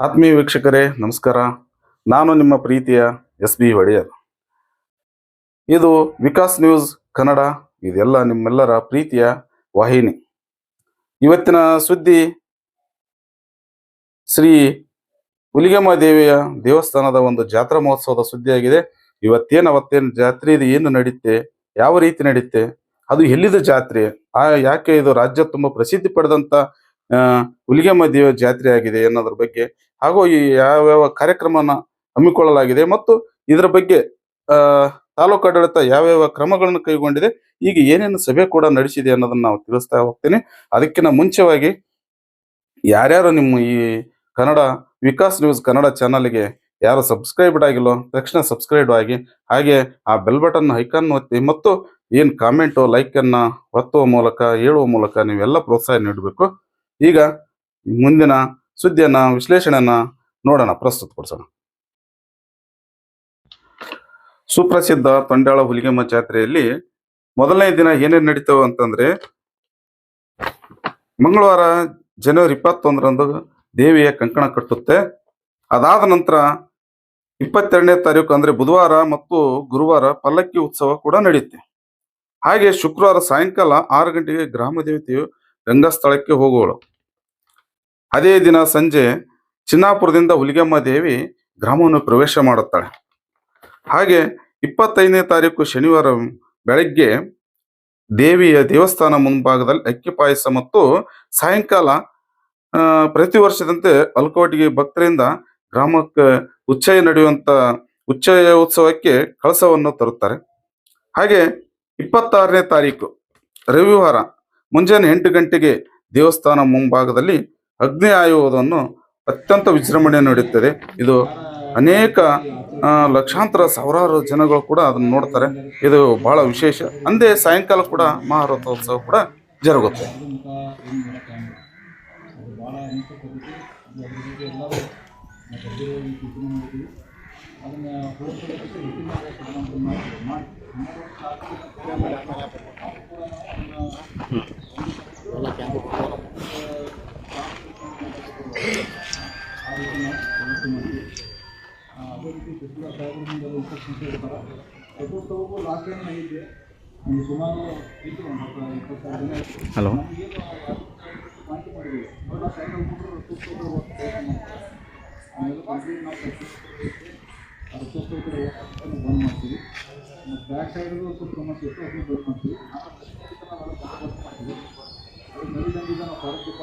ಆತ್ಮೀಯ ವೀಕ್ಷಕರೇ ನಮಸ್ಕಾರ. ನಾನು ನಿಮ್ಮ ಪ್ರೀತಿಯ ಎಸ್ ಬಿ ಒಡೆಯರ್. ಇದು ವಿಕಾಸ್ ನ್ಯೂಸ್ ಕನ್ನಡ ಇದೆಲ್ಲ ನಿಮ್ಮೆಲ್ಲರ ಪ್ರೀತಿಯ ವಾಹಿನಿ. ಇವತ್ತಿನ ಸುದ್ದಿ ಶ್ರೀ ಹುಲಿಗೆಮ್ಮ ದೇವಿಯ ದೇವಸ್ಥಾನದ ಒಂದು ಜಾತ್ರಾ ಮಹೋತ್ಸವದ ಸುದ್ದಿಯಾಗಿದೆ. ಇವತ್ತೇನು ಅವತ್ತೇನು ಜಾತ್ರೆ ಇದು ಏನು ನಡೆಯುತ್ತೆ ಯಾವ ರೀತಿ ನಡೆಯುತ್ತೆ ಅದು ಎಲ್ಲಿದ ಜಾತ್ರೆ ಆ ಯಾಕೆ ಇದು ರಾಜ್ಯ ತುಂಬ ಪ್ರಸಿದ್ಧಿ ಪಡೆದಂತ ಆ, ಹುಲಿಗೆಮ್ಮ ದೇವಿಯ ಜಾತ್ರೆ ಆಗಿದೆ ಅನ್ನೋದ್ರ ಬಗ್ಗೆ, ಹಾಗೂ ಈ ಯಾವ್ಯಾವ ಕಾರ್ಯಕ್ರಮನ ಹಮ್ಮಿಕೊಳ್ಳಲಾಗಿದೆ ಮತ್ತು ಇದರ ಬಗ್ಗೆ ತಾಲೂಕು ಆಡಳಿತ ಯಾವ್ಯಾವ ಕ್ರಮಗಳನ್ನು ಕೈಗೊಂಡಿದೆ, ಈಗ ಏನೇನು ಸಭೆ ಕೂಡ ನಡೆಸಿದೆ ಅನ್ನೋದನ್ನ ನಾವು ತಿಳಿಸ್ತಾ ಹೋಗ್ತೇನೆ. ಅದಕ್ಕಿಂತ ಮುಂಚೆವಾಗಿ ಯಾರ್ಯಾರು ನಿಮ್ಮ ಈ ಕನ್ನಡ ವಿಕಾಸ್ ನ್ಯೂಸ್ ಕನ್ನಡ ಚಾನಲ್ಗೆ ಯಾರು ಸಬ್ಸ್ಕ್ರೈಬ್ಡ್ ಆಗಿಲ್ಲೋ, ತಕ್ಷಣ ಸಬ್ಸ್ಕ್ರೈಬ್ ಆಗಿ, ಹಾಗೆ ಆ ಬೆಲ್ ಬಟನ್ ಐಕಾನ್ ಒತ್ತಿ ಮತ್ತು ಏನು ಕಾಮೆಂಟು, ಲೈಕನ್ನು ಒತ್ತುವ ಮೂಲಕ, ಹೇಳುವ ಮೂಲಕ ನೀವೆಲ್ಲ ಪ್ರೋತ್ಸಾಹ ನೀಡಬೇಕು. ಈಗ ಮುಂದಿನ ಸುದ್ದಿಯನ್ನ, ವಿಶ್ಲೇಷಣೆಯನ್ನ ನೋಡೋಣ ಪ್ರಸ್ತುತಪಡಿಸೋಣ ಸುಪ್ರಸಿದ್ಧ ತೊಂಡಾಳ ಹುಲಿಗೆಮ್ಮ ಜಾತ್ರೆಯಲ್ಲಿ ಮೊದಲನೇ ದಿನ ಏನೇನು ನಡೀತಾವೆ ಅಂತಂದ್ರೆ, ಮಂಗಳವಾರ ಜನವರಿ ಇಪ್ಪತ್ತೊಂದರಂದು ದೇವಿಯ ಕಂಕಣ ಕಟ್ಟುತ್ತೆ. ಅದಾದ ನಂತರ ಇಪ್ಪತ್ತೆರಡನೇ ತಾರೀಕು ಅಂದ್ರೆ ಬುಧವಾರ ಮತ್ತು ಗುರುವಾರ ಪಲ್ಲಕ್ಕಿ ಉತ್ಸವ ಕೂಡ ನಡೆಯುತ್ತೆ ಹಾಗೆ ಶುಕ್ರವಾರ ಸಾಯಂಕಾಲ ಆರು ಗಂಟೆಗೆ ಗ್ರಾಮ ದೇವತೆಯು ರಂಗಸ್ಥಳಕ್ಕೆ ಹೋಗುವಳು. ಅದೇ ದಿನ ಸಂಜೆ ಚಿನ್ನಾಪುರದಿಂದ ಹುಲಿಗೆಮ್ಮ ದೇವಿ ಗ್ರಾಮವನ್ನು ಪ್ರವೇಶ ಮಾಡುತ್ತಾಳೆ. ಹಾಗೆ ಇಪ್ಪತ್ತೈದನೇ ತಾರೀಕು ಶನಿವಾರ ಬೆಳಗ್ಗೆ ದೇವಿಯ ದೇವಸ್ಥಾನ ಮುಂಭಾಗದಲ್ಲಿ ಅಕ್ಕಿ ಪಾಯಸ ಮತ್ತು ಸಾಯಂಕಾಲ ಪ್ರತಿ ವರ್ಷದಂತೆ ಅಲ್ಕೋಟಿಗೆ ಭಕ್ತರಿಂದ ಗ್ರಾಮಕ್ಕೆ ಉಚ್ಚಯ ನಡೆಯುವಂತ ಉಚ್ಚಯ ಉತ್ಸವಕ್ಕೆ ಕಳಸವನ್ನು ತರುತ್ತಾರೆ. ಹಾಗೆ ಇಪ್ಪತ್ತಾರನೇ ತಾರೀಕು ರವಿವಾರ ಮುಂಜಾನೆ ಎಂಟು ಗಂಟೆಗೆ ದೇವಸ್ಥಾನ ಮುಂಭಾಗದಲ್ಲಿ ಅಗ್ನಿ ಆಯುವುದನ್ನು ಅತ್ಯಂತ ವಿಜೃಂಭಣೆ ನಡೆಯುತ್ತದೆ ಇದು ಅನೇಕ ಲಕ್ಷಾಂತರ ಸಾವಿರಾರು ಜನಗಳು ಕೂಡ ಅದನ್ನು ನೋಡ್ತಾರೆ. ಇದು ಬಹಳ ವಿಶೇಷ. ಅಂದೇ ಸಾಯಂಕಾಲ ಕೂಡ ಮಹಾರಥೋತ್ಸವ ಕೂಡ ಜರುಗುತ್ತೆ. ಚತುರ್ಥವೂ ಲಾಸ್ಟ್ ಟೈಮ್ ಆಗಿದ್ದೆ ಒಂದು ಸುಮಾರು ಇತ್ತು ಒಂದು ಹತ್ತು ಇಪ್ಪತ್ತಾರು ದಿನ ಆಯ್ತು. ಹಲೋ ಮಾಹಿತಿ ಮಾಡಿದ್ವಿ ಬಂದ್ ಮಾಡ್ತೀವಿ ಮತ್ತು ಬ್ಯಾಕ್ ಸೈಡ್ ಸ್ವಲ್ಪ ಸಮಸ್ಯೆ ಇತ್ತು ಅದನ್ನು ಮಾಡ್ತೀವಿ ನಾವೆಲ್ಲ ಮಾಡ್ತೀವಿ ಅದು ನದಿ ದಂಡಿಗೆ ನಾವು ಸ್ವಲ್ಪ